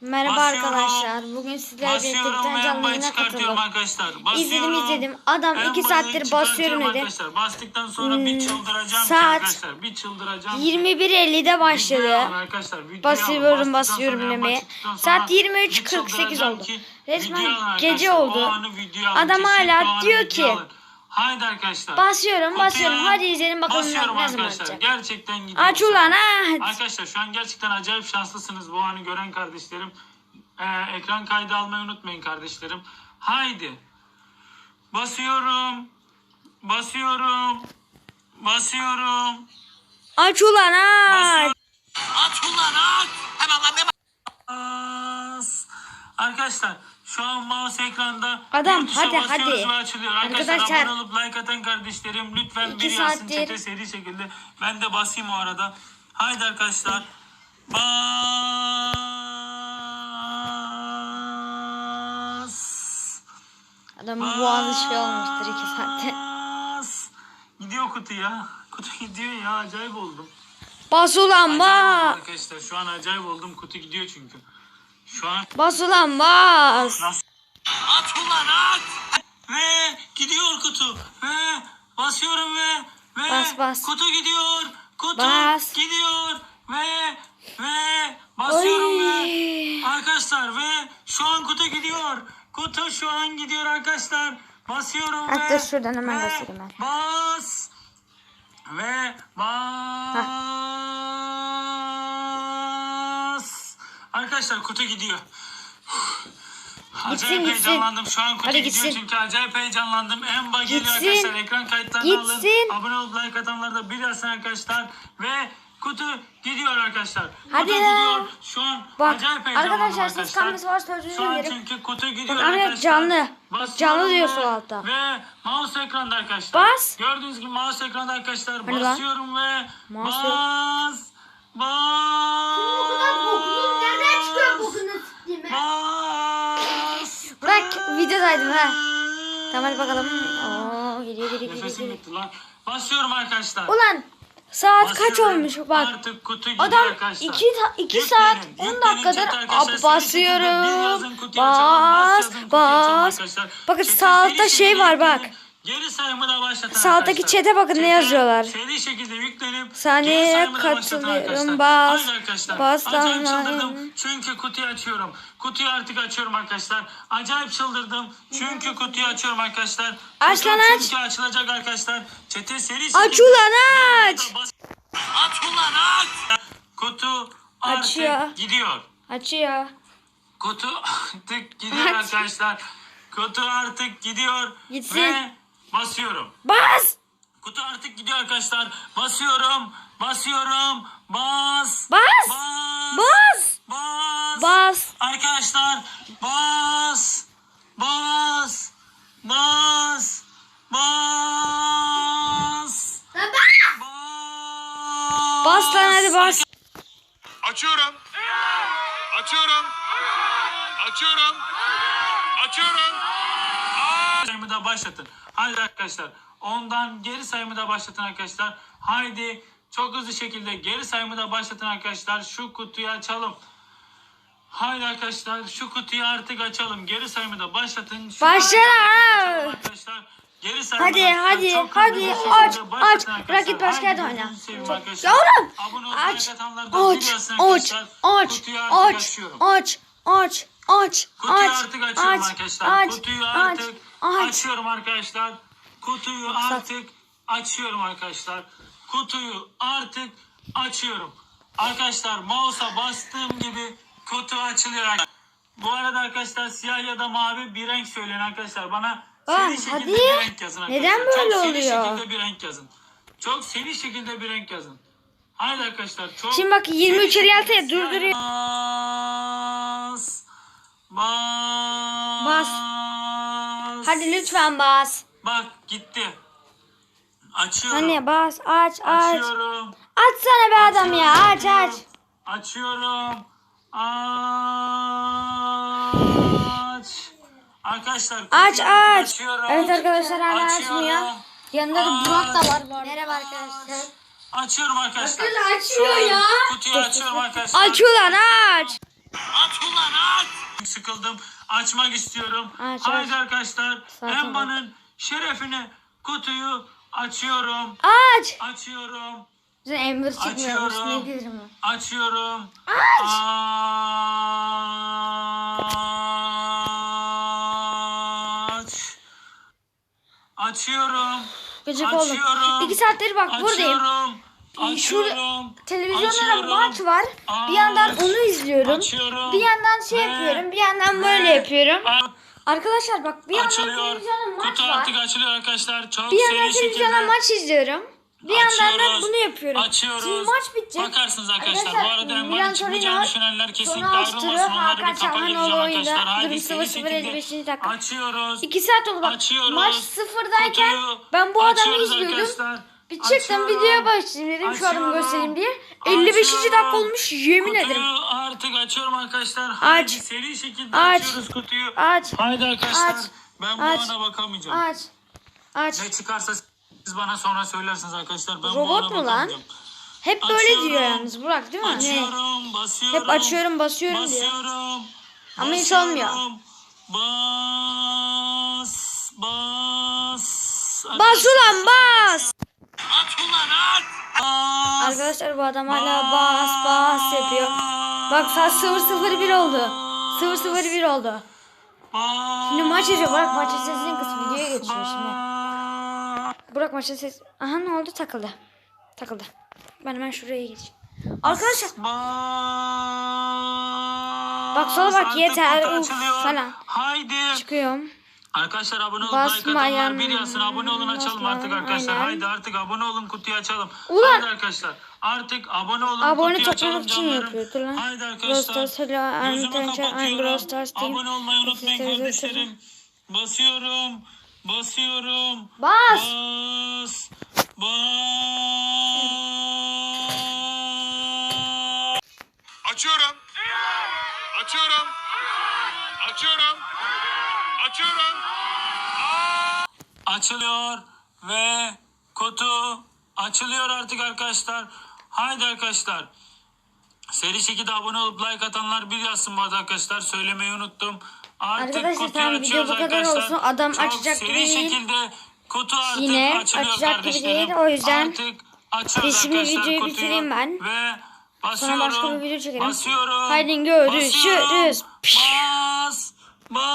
Merhaba Basıyorum. arkadaşlar. Bugün sizlerle birlikte bir tane canlı yayına katıldım. İzledim izledim. Adam En iki bayı saattir basıyorum dedi. Arkadaşlar. Bastıktan sonra bir Hmm, çıldıracağım ki saat arkadaşlar. Bir çıldıracağım. ki. 21.50'de Videoyu alın başladı. Basıyorum basıyorum demeye. Saat bir 23.48 çıldıracağım oldu. Resmen gece oldu. Adam hala diyor ki. Haydi arkadaşlar. Basıyorum Kutuya basıyorum. Hadi izleyelim bakalım ne, Basıyorum ne zaman arkadaşlar. atacak. Gerçekten gidiyor. Aç ulan aç. Arkadaşlar şu an gerçekten acayip şanslısınız bu anı gören kardeşlerim. Ee, ekran kaydı almayı unutmayın kardeşlerim. Haydi. Basıyorum. Basıyorum. Basıyorum. Aç ulan aç. Aç ulan aç. Hemen lan Bas. Arkadaşlar şu an mouse ekranda Adam, bir tuşa hadi, basıyoruz hadi. ve açılıyor. Arkadaşlar, Arkadaşlar. abone olup like atan kardeşlerim lütfen İki bir yazsın saattir- çete seri şekilde. Ben de basayım o arada. Haydi arkadaşlar. Bas. Adamın boğazı şey olmuştur iki saatte. Bas. Gidiyor kutu ya. Kutu gidiyor ya. Acayip oldum. Bas ulan Acayip oldum bas. arkadaşlar. Şu an acayip oldum. Kutu gidiyor çünkü. Şu an Bas ulan bas. At ulan at! Ve gidiyor kutu. Ve basıyorum ve ve Bas, bas. kutu gidiyor. Kutu Bas. gidiyor. Ve ve basıyorum ve Oy. arkadaşlar ve şu an kutu gidiyor. Kutu şu an gidiyor arkadaşlar. Basıyorum Bak ve şuradan hemen ve göstereyim ben. Bas ve bas. Arkadaşlar kutu gidiyor. Acayip gitsin. heyecanlandım. Şu an kutu Hadi gidiyor gitsin. çünkü acayip heyecanlandım. En bak geliyor Gitsin. arkadaşlar. Ekran kayıtlarını alın. Gitsin. Abone olup like atanlar da bir yazsın arkadaşlar. Ve kutu gidiyor arkadaşlar. Hadi kutu ya. gidiyor. Şu an Bak, acayip heyecanlandım arkadaşlar, arkadaşlar. ses kamerası varsa özür Şu an dilerim. çünkü kutu gidiyor Bak, arkadaşlar, arkadaşlar. canlı. Bak, Basıyorum canlı diyor ve- sol altta. Ve mouse ekranda arkadaşlar. Bas. Gördüğünüz gibi mouse ekranda arkadaşlar. Hadi lan. Basıyorum ve Mouse yok. bas. Bas. Videodaydım ha. Tamam hadi bakalım. Oo, geliyor geliyor geliyor. Nefesim bitti lan. Basıyorum arkadaşlar. Ulan saat kaç Basıyorum. olmuş bak. Artık kutu gidiyor Adam arkadaşlar. 2 2 Yüklenin, saat 10 yüklenin dakikadır ab basıyorum. bas Bas. Bakın altta şey var bak. Geri sayımı da başlatın Sağ alttaki arkadaşlar. chat'e bakın ne yazıyorlar. Seri şekilde yüklenip Saniyeye geri sayımı da başlatın katılıyorum, arkadaşlar. bas, Haydi arkadaşlar. Acayip çıldırdım çünkü kutuyu açıyorum. Kutuyu artık açıyorum arkadaşlar. Acayip çıldırdım çünkü kutuyu açıyorum arkadaşlar. Aç Kutu lan aç. Çünkü açılacak arkadaşlar. Çete seri Aç şekilde- ulan aç. Bas- Aç ulan aç. Kutu artık Açıyor. gidiyor. Açıyor. Kutu artık gidiyor Aç. arkadaşlar. Kutu artık gidiyor. Gitsin. Ve basıyorum. Bas. Kutu artık gidiyor arkadaşlar. Basıyorum. Basıyorum. Bas. Bas. Bas. Bas. Bas. Bas. Arkadaşlar bas. Bas. Bas. Bas. Lan Bas. Bas lan hadi bas. Açıyorum. Açıyorum. Açıyorum. Açıyorum. sayımı da başlatın. Haydi arkadaşlar. Ondan geri sayımı da başlatın arkadaşlar. Haydi çok hızlı şekilde geri sayımı da başlatın arkadaşlar. Şu kutuyu açalım. Haydi arkadaşlar şu kutuyu artık açalım. Geri sayımı da başlatın. Şu Başla kutuyu lan. açalım Arkadaşlar. Geri sayımı Hadi, da hadi, hadi, aç, aç. Rakip başka yerde oyna. Ya oğlum, Aç. da Aç. Aç. Aç. Aç. Aç. Aç. Kutuyu Aç. artık açıyorum Aç. arkadaşlar. Aç. Kutuyu Aç. artık Aç. açıyorum arkadaşlar. Kutuyu Maksat. artık açıyorum arkadaşlar. Kutuyu artık açıyorum. Arkadaşlar mouse'a bastığım gibi kutu açılıyor. Bu arada arkadaşlar siyah ya da mavi bir renk söyleyin arkadaşlar. Bana seri şekilde hadi. bir renk yazın arkadaşlar. Neden böyle Çok seri oluyor? şekilde bir renk yazın. Çok seri şekilde bir renk yazın. Haydi arkadaşlar çok Şimdi bak, 23 seri 56 'ya şekilde durduruyor. Bas. Bas. Hadi lütfen bas. Bak gitti. Açıyorum. Hani bas. Aç. Aç. Açıyorum. Açsana be adam ya. Aç aç. Açıyorum. Aç. Arkadaşlar Aç aç. açıyorum. Evet arkadaşlar hala Açıyorum. açmıyor. Yanında da Burak da var. bu arada. Merhaba arkadaşlar. Açıyorum arkadaşlar. Bakın an ya. Kutuyu açıyorum arkadaşlar. Aç ulan aç. Aç ulan sıkıldım. Açmak istiyorum. Aç, Haydi aç. arkadaşlar. Zaten Emba'nın şerefine kutuyu açıyorum. Aç. Açıyorum. Sen Ember çıkmıyormuş. Ne Açıyorum. güzelim. Açıyorum. Aç. Aç. Açıyorum. Gıcık oldum. Açıyorum. İki saattir bak buradayım. Açıyorum. Şurada Açıyorum. televizyonda Açıyorum. maç var. Bir yandan Aç. onu izliyorum. Açıyorum. Bir yandan şey Ve- yapıyorum. Bir yandan ve- böyle yapıyorum. Arkadaşlar bak bir yandan televizyonda maç Kutu var. artık açılıyor arkadaşlar. Çok Bir yandan televizyonda maç izliyorum. Bir yandan da Açıyoruz. bunu yapıyorum. Açıyoruz. Şimdi maç bitecek. Bakarsınız arkadaşlar. Bu arada Emba'nın çıkmayacağını düşünenler kesinlikle ayrılmasın. Onları bir kapa oyunda. arkadaşlar. Haydi seri 0-0 55. şekilde dakika. açıyoruz. İki saat oldu bak. Açıyoruz. Maç sıfırdayken Kutuyu ben bu adamı açıyoruz izliyordum. arkadaşlar. Bir çıktım Açıyorum. videoya başlayayım dedim şu Açıyorum. göstereyim diye. 55. dakika Açıyorum. olmuş yemin Kutuyu ederim. artık açıyorum arkadaşlar. Haydi Aç. seri şekilde Aç. açıyoruz kutuyu. Aç. Haydi arkadaşlar. Aç. Ben bu Aç. ana bakamayacağım. Aç. Aç. Ne çıkarsa siz bana sonra söylersiniz arkadaşlar. Ben bu Robot ana mu lan? bakamayacağım. Hep böyle Açıyorum. diyor yalnız Burak değil mi? Açıyorum, basıyorum. Hep açıyorum, basıyorum diyor. basıyorum, Ama hiç basıyorum. olmuyor. Bas, bas. Bas ulan bas. At ulan at. Arkadaşlar bu adam hala bas bas yapıyor. Bak saat 001 oldu. 001 oldu. Bas. Şimdi maç yazıyor. Burak maç sesini kıs videoya geçiyor şimdi. Bas. Burak maçın ses... Aha ne oldu takıldı. Takıldı. Ben hemen şuraya geçeyim. Arkadaşlar. Bak sola bak, yeter, uf, falan. Haydi. çıkıyorum. Arkadaşlar abone olun, Basma like atanlar bir yazsın. Abone olun açalım basma, artık arkadaşlar. aynen. Haydi artık abone olun kutuyu açalım. Ulan! Haydi arkadaşlar. Artık abone olun Abone kutuyu açalım canlarım. Haydi arkadaşlar. Gözümü kapatıyorum. Abone olmayı unutmayın kardeşlerim. Basıyorum. Basıyorum. Bas. Bas. Bas. Açıyorum. Açıyorum. Açıyorum. Açıyorum. Açılıyor ve kutu açılıyor artık arkadaşlar. Haydi arkadaşlar. Seri şekilde abone olup like atanlar bir yazsın bu arada arkadaşlar. Söylemeyi unuttum. Artık Arkadaşlar, kutuyu tamam, video açıyoruz bu kadar arkadaşlar. olsun. Adam Çok açacak seri değil. şekilde kutu artık Yine açılıyor açacak gibi kardeşlerim. değil, o yüzden artık açıyoruz şimdi arkadaşlar videoyu kutuyu. bitireyim ben. Ve basıyorum. başka bir video çekelim. Basıyorum. Haydi görüşürüz. Basıyorum. Bas.